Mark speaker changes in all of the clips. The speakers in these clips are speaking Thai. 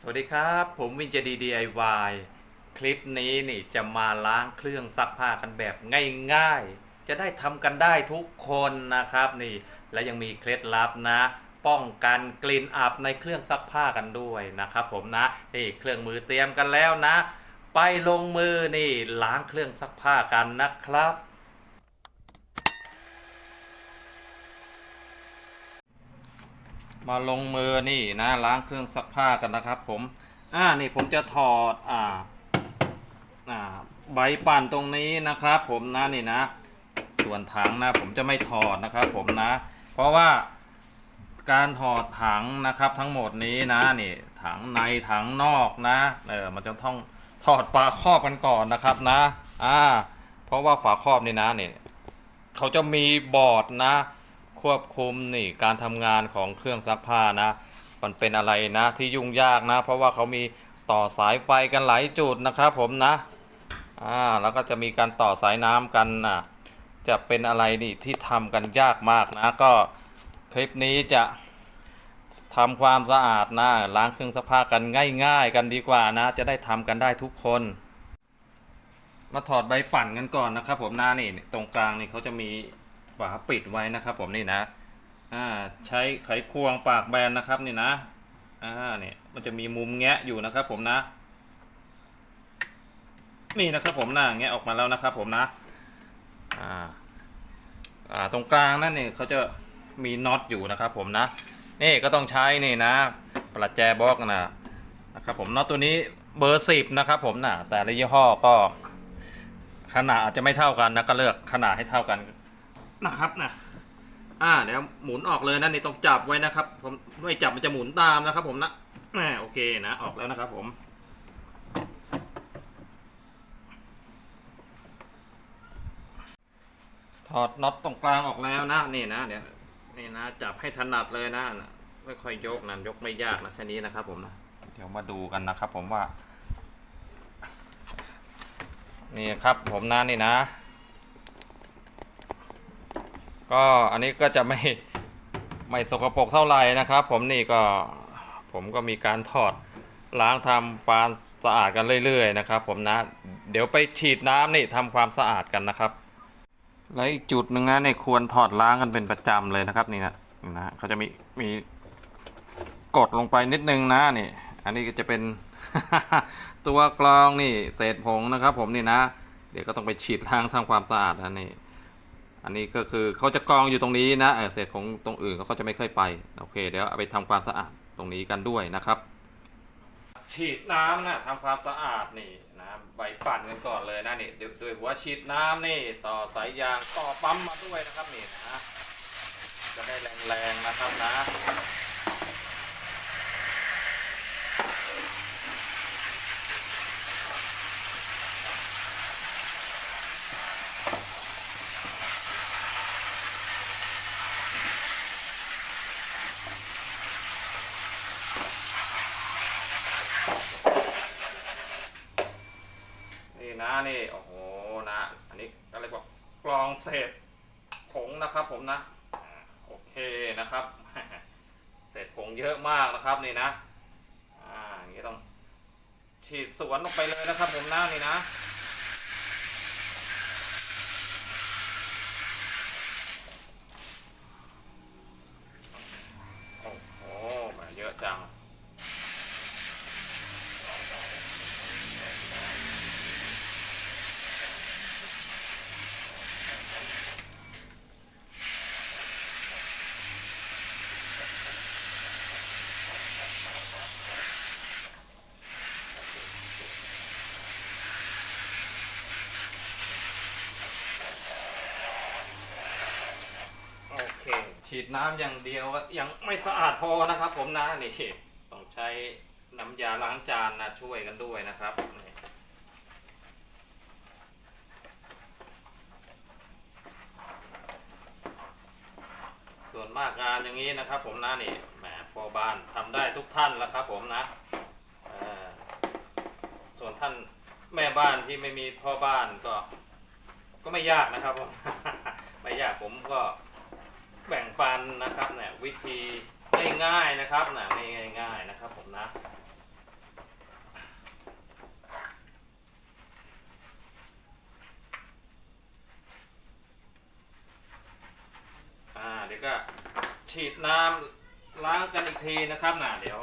Speaker 1: สวัสดีครับ ผมวินเจดี DIY คลิปนี้นี่จะมาล้างเครื่องซักผ้ากันแบบง่ายๆ จะได้ทำกันได้ทุกคนนะครับนี่ และยังมีเคล็ดลับนะ ป้องกันกลิ่นอับในเครื่องซักผ้ากันด้วยนะครับผมนะนี่เครื่องมือเตรียมกันแล้วนะ ไปลงมือนี่ล้างเครื่องซักผ้ากันนะครับ มาลงมือนี่นะล้างเครื่องซักผ้ากันนะครับ ผม อ่านี่ผมจะถอดอ่าอ่าใบปั่นตรงนี้นะครับ ผมนะนี่นะ ส่วนถังนะ ผมจะไม่ถอดนะครับ ผมนะ เพราะว่าการถอดถังนะครับ ทั้งหมดนี้นะนี่ ถังในถังนอกนะเออมันจะต้องถอดฝาครอบกันก่อนนะครับนะ อ่า เพราะว่าฝาครอบนี่นะนี่เขาจะมีบอร์ดนะ ควบคุมนี่การทำงานของเครื่องซักผ้านะ มันเป็นอะไรนะที่ยุ่งยากนะ เพราะว่าเขามีต่อสายไฟกันหลายจุดนะครับผมนะอ่าแล้วก็จะมีการต่อสายน้ำกันนะจะเป็นอะไรนี่ที่ทำกันยากมากนะ ก็คลิปนี้จะทำความสะอาดนะล้างเครื่องซักผ้ากันง่าย ๆ กันดีกว่านะ จะได้ทำกันได้ทุกคน มาถอดใบปั่นกันก่อนนะครับ ผมหน้านี่ตรงกลางนี่เขาจะมี ฝาปิดไว้นะครับ ผมนี่นะอ่าใช้ไขควงปากแบนนะครับนี่นะอ่าเนี่ยมันจะมีมุมแงะอยู่นะครับ ผมนะ นี่นะครับ ผมหน้าแงะออกมาแล้วนะครับ ผมนะอ่าอ่าตรงกลางนั่นเนี่ยเขาจะมีน็อตอยู่นะครับ ผมนะ นี่ก็ต้องใช้นี่นะ ประแจบล็อกนะนะครับ ผมน็อตตัวนี้เบอร์สิบนะครับ ผมนะแต่ละยี่ห้อก็ขนาดอาจจะไม่เท่ากันนะก็เลือกขนาดให้เท่ากัน นะครับนะอ่าเดี๋ยวหมุนออกเลยนะนี่ต้องจับไว้นะครับ ผมไม่จับมันจะหมุนตามนะครับ ผมนะแหมโอเคนะออกแล้วนะครับ ผมถอดน็อตตรงกลางออกแล้วนะนี่นะเดี๋ยวนี่นะจับให้ถนัดเลยนะนะไม่ค่อยยกนะยกไม่ยากนะแค่นี้นะครับ ผมนะเดี๋ยวมาดูกันนะครับ ผมว่า นี่ครับ ผมนะนี่นะ ก็อันนี้ก็จะไม่ไม่สกปรกเท่าไหร่นะครับ ผมนี่ก็ผมก็มีการถอดล้างทำความสะอาดกันเรื่อยๆนะครับ ผมนะเดี๋ยวไปฉีดน้ำนี่ทำความสะอาดกันนะครับ แล้วอีกจุดหนึ่งนะเนี่ยควรถอดล้างกันเป็นประจำเลยนะครับนี่นะนะเขาจะมีมีกดลงไปนิดนึงนะนี่ อันนี้ก็จะเป็นตัวกรองนี่เศษผงนะครับ ผมนี่นะ เดี๋ยวก็ต้องไปฉีดล้างทำความสะอาดนะนี่ อันนี้ก็คือเขาจะกรองอยู่ตรงนี้นะเศษของตรงอื่นเขาจะไม่เคยไปโอเค เดี๋ยวเอาไปทำความสะอาดตรงนี้กันด้วยนะครับ ฉีดน้ำนะทำความสะอาดนี่นะใบปั่นกันก่อนเลยนะนี่ด้วยด้วยหัวฉีดน้ำนี่ต่อสายยางต่อปั๊มมาด้วยนะครับนี่นะจะได้แรงๆนะครับนะ นี่นะนี่โอ้โหนะ อันนี้อะไรบอกกรองเศษผงนะครับผมนะอ่าโอเคนะครับ เศ ษผงเยอะมากนะครับนี่นะ อ่าอย่างนี้ต้องฉีดสวนลงไปเลยนะครับผมนะนี่นะโอ้โหมาเยอะจัง โอเค ฉีดน้ำอย่างเดียวยังไม่สะอาดพอนะครับ ผมนะนี่ต้องใช้น้ำยาล้างจานนะช่วยกันด้วยนะครับส่วนมากงานอย่างนี้นะครับ ผมนะนี่แหมพ่อบ้านทำได้ทุกท่านแล้วครับ ผมนะส่วนท่านแม่บ้านที่ไม่มีพ่อบ้านก็ ก็ไม่ยากนะครับผมไม่ยากผมก็ แบ่งปันนะครับเนี่ยวิธีง่ายๆนะครับนะง่ายๆนะครับผมนะอ่าเดี๋ยวก็ฉีดน้ำล้างกันอีกทีนะครับน่ะเดี๋ยว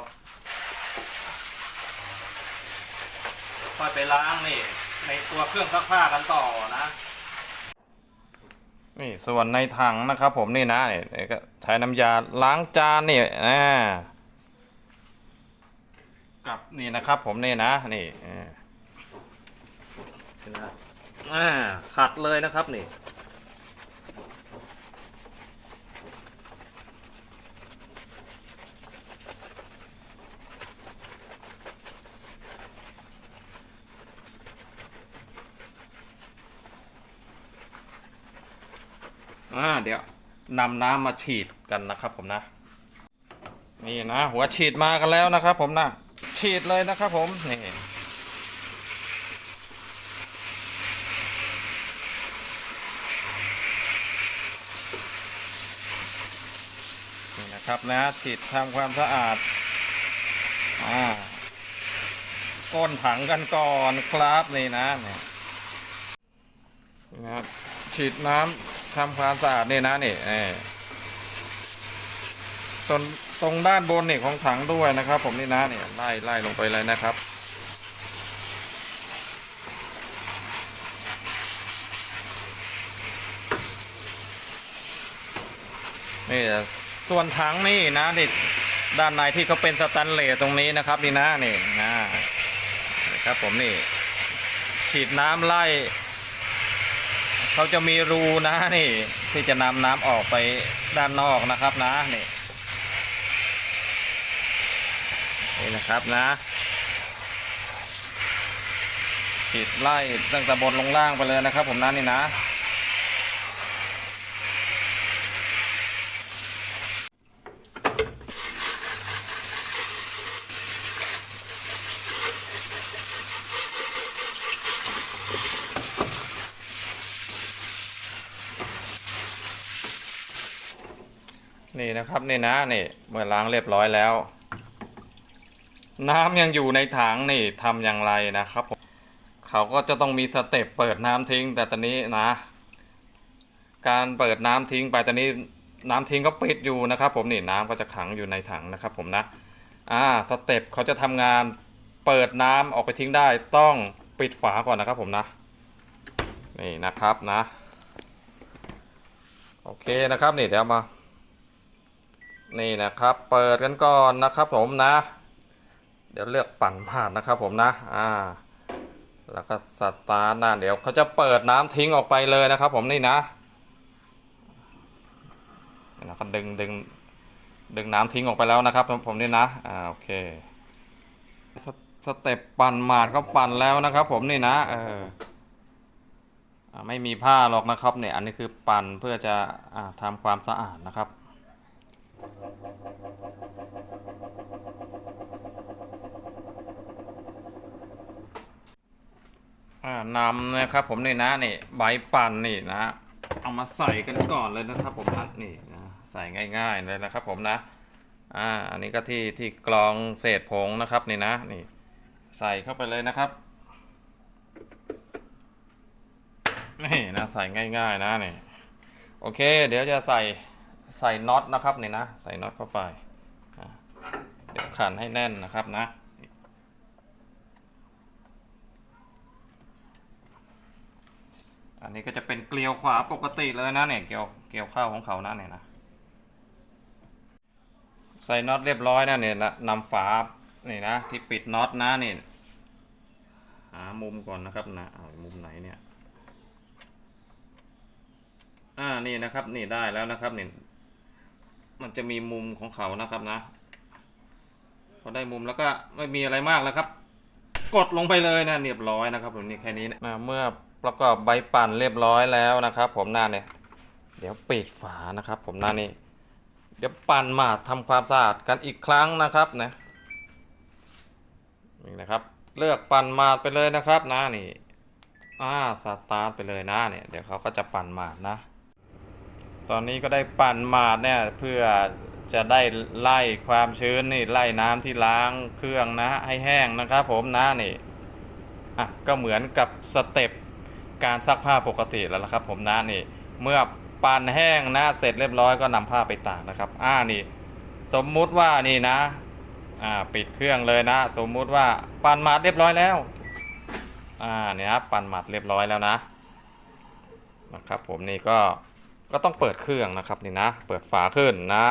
Speaker 1: ค่อยไปล้างนี่ในตัวเครื่องซักผ้ากันต่อนะ นี่ส่วนในถังนะครับ ผมนี่นะนี่ยก็ใช้น้ำยาล้างจานนี่อ่ากับนี่นะครับ ผมนี่นะนี่อ่าอ่าขัดเลยนะครับนี่ อ่าเดี๋ยวนำน้ำมาฉีดกันนะครับผมนะ นี่นะ หัวฉีดมากันแล้วนะครับผมนะฉีดเลยนะครับผมนี่นี่นะครับนะฉีดทำความสะอาดอ่าก้นถังกันก่อนครับนี่นะนี่นี่นะครับฉีดน้ำ ทำความสะอาดนี่นะนี่เออตรงตรงด้านบนนี่ของถังด้วยนะครับ ผมนี่นะเนี่ยไล่ไล่ลงไปเลยนะครับนี่ส่วนถังนี่นะนี่ด้านในที่เขาเป็นสแตนเลสตรงนี้นะครับ นี่นะนี่นะครับผมนี่ ฉีดน้ำไล่ เขาจะมีรูนะนี่ ที่จะนำน้ำออกไปด้านนอกนะครับนะนี่นี่นะครับนะฉีดไล่ตั้งแต่บนลงล่างไปเลยนะครับ ผมนะนี่นะ นี่นะครับนี่นะนี่เมื่อล้างเรียบร้อยแล้ว น้ำยังอยู่ในถังนี่ทำอย่างไรนะครับผมเขาก็จะต้องมีสเต็ปเปิดน้ำทิ้ง แต่ตอนนี้นะ การเปิดน้ำทิ้งไปตอนนี้น้ำทิ้งก็ปิดอยู่นะครับ ผมนี่น้ำก็จะขังอยู่ในถังนะครับ ผมนะอ่าสเต็ปเขาจะทำงานเปิดน้ำออกไปทิ้งได้ต้องปิดฝาก่อนนะครับผมนะ นี่นะครับนะ โอเคนะครับนี่เดี๋ยวมา นี่นะครับ เปิดกันก่อนนะครับผมนะ เดี๋ยวเลือกปั่นผ่านนะครับผมนะ อ่า แล้วก็สตาร์ทนะเดี๋ยวเขาจะเปิดน้ำทิ้งออกไปเลยนะครับ ผมนี่นะแล้วก็ดึงดึงดึงน้ำทิ้งออกไปแล้วนะครับผมนี่นะ อ่าโอเคสสเต็ปปั่นหมาดก็ปั่นแล้วนะครับ ผมนี่นะ เออไม่มีผ้าหรอกนะครับเนี่ย อันนี้คือปั่นเพื่อจะอ่าทำความสะอาดนะครับ นำนะครับผมนี่นะนี่ใบปั่นนี่นะ เอามาใส่กันก่อนเลยนะครับผมนะนี่นะใส่ง่ายๆเลยนะครับผมนะอ่าอันนี้ก็ที่ที่กรองเศษผงนะครับนี่นะนี่ใส่เข้าไปเลยนะครับนี่นะใส่ง่ายๆนะนี่โอเค เดี๋ยวจะใส่ใส่น็อตนะครับนี่นะ ใส่น็อตเข้าไปเดี๋ยวขันให้แน่นนะครับนะ อันนี้ก็จะเป็นเกลียวขวาปกติเลยนะเนี่ยเกลียวเกลียวข้าวของเขานะเนี่ยนะใส่น็อตเรียบร้อยนะเนี่ยนะนำฝานี่นะที่ปิดน็อตนะนี่หามุมก่อนนะครับนะเอามุมไหนเนี่ยอ่านี่นะครับนี่ได้แล้วนะครับนี่มันจะมีมุมของเขานะครับนะพอได้มุมแล้วก็ไม่มีอะไรมากแล้วครับ กดลงไปเลยนะเรียบร้อยนะครับผมนี่แค่นี้นะเมื่อ ประกอบใบปั่นเรียบร้อยแล้วนะครับ ผมหน้าเนี่ย เดี๋ยวปิดฝานะครับ ผมหน้านี้ เดี๋ยวปั่นมาทำความสะอาดกันอีกครั้งนะครับนะนี่นะครับ เลือกปั่นมาดไปเลยนะครับนะนี่อ่าสตาร์ทไปเลยนะเนี่ยเดี๋ยวเขาก็จะปั่นมาดนะ ตอนนี้ก็ได้ปั่นมาดเนี่ยเพื่อจะได้ไล่ความชื้นนี่ไล่น้ำที่ล้างเครื่องนะให้แห้งนะครับ ผมนะนี่อะก็เหมือนกับสเต็ป การซักผ้าปกติแล้วละครับ ผมนะนี่ เมื่อปั่นแห้งนะเสร็จเรียบร้อยก็นำผ้าไปตากนะครับ อ่านี่ สมมุติว่านี่นะ อ่าปิดเครื่องเลยนะ สมมุติว่าปั่นหมัดเรียบร้อยแล้ว อ่าเนี่ยครับปั่นหมัดเรียบร้อยแล้วนะนะครับผมนี่ก็ก็ต้องเปิดเครื่องนะครับนี่นะ เปิดฝาขึ้นนะ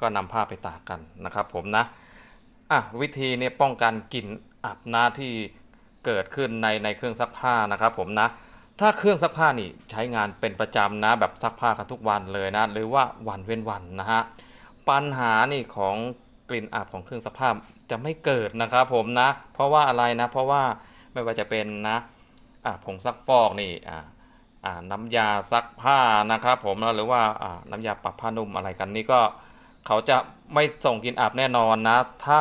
Speaker 1: ก็นำผ้าไปตากกันนะครับ ผมนะอะวิธีเนี่ยป้องกันกลิ่นอับนะที่เกิดขึ้นในในเครื่องซักผ้านะครับ ผมนะ ถ้าเครื่องซักผ้านี่ใช้งานเป็นประจำนะแบบซักผ้ากันทุกวันเลยนะหรือว่าวันเว้นวันนะฮะปัญหานี่ของกลิ่นอับของเครื่องซักผ้าจะไม่เกิดนะครับผมนะ เพราะว่าอะไรนะ เพราะว่าไม่ว่าจะเป็นนะอะผงซักฟอกนี่อะอ่าน้ำยาซักผ้านะครับผมนะหรือว่าอ่าน้ำยาปรับผ้านุ่มอะไรกันนี่ก็เขาจะไม่ส่งกลิ่นอับแน่นอนนะ ถ้า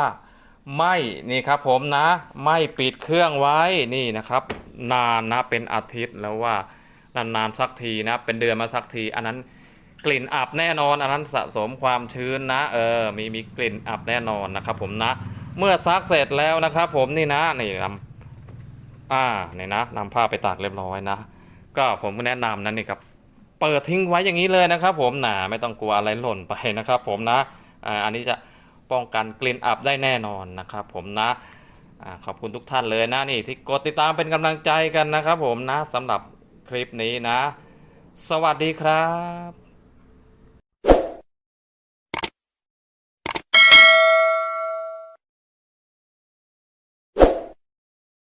Speaker 1: ไม่นี่ครับผมนะ ไม่ปิดเครื่องไว้นี่นะครับ นานนะเป็นอาทิตย์แล้วว่านานๆสักทีนะเป็นเดือนมาสักที อันนั้นกลิ่นอับแน่นอนอันนั้นสะสมความชื้นนะเออมีมีกลิ่นอับแน่นอนนะครับผมนะ เมื่อซักเสร็จแล้วนะครับผมนี่นะนี่นำอ่านี่นะนำผ้าไปตากเรียบร้อยนะ ก็ผมแนะนำนะนี่ครับเปิดทิ้งไว้อย่างนี้เลยนะครับ ผมหนะไม่ต้องกลัวอะไรหล่นไปนะครับ ผมนะอ่าอันนี้จะป้องกันกลิ่นอับได้แน่นอนนะครับ ผมนะ ขอบคุณทุกท่านเลยนะนี่ที่กดติดตามเป็นกำลังใจกันนะครับผมนะสำหรับคลิปนี้นะ สวัสดีครับ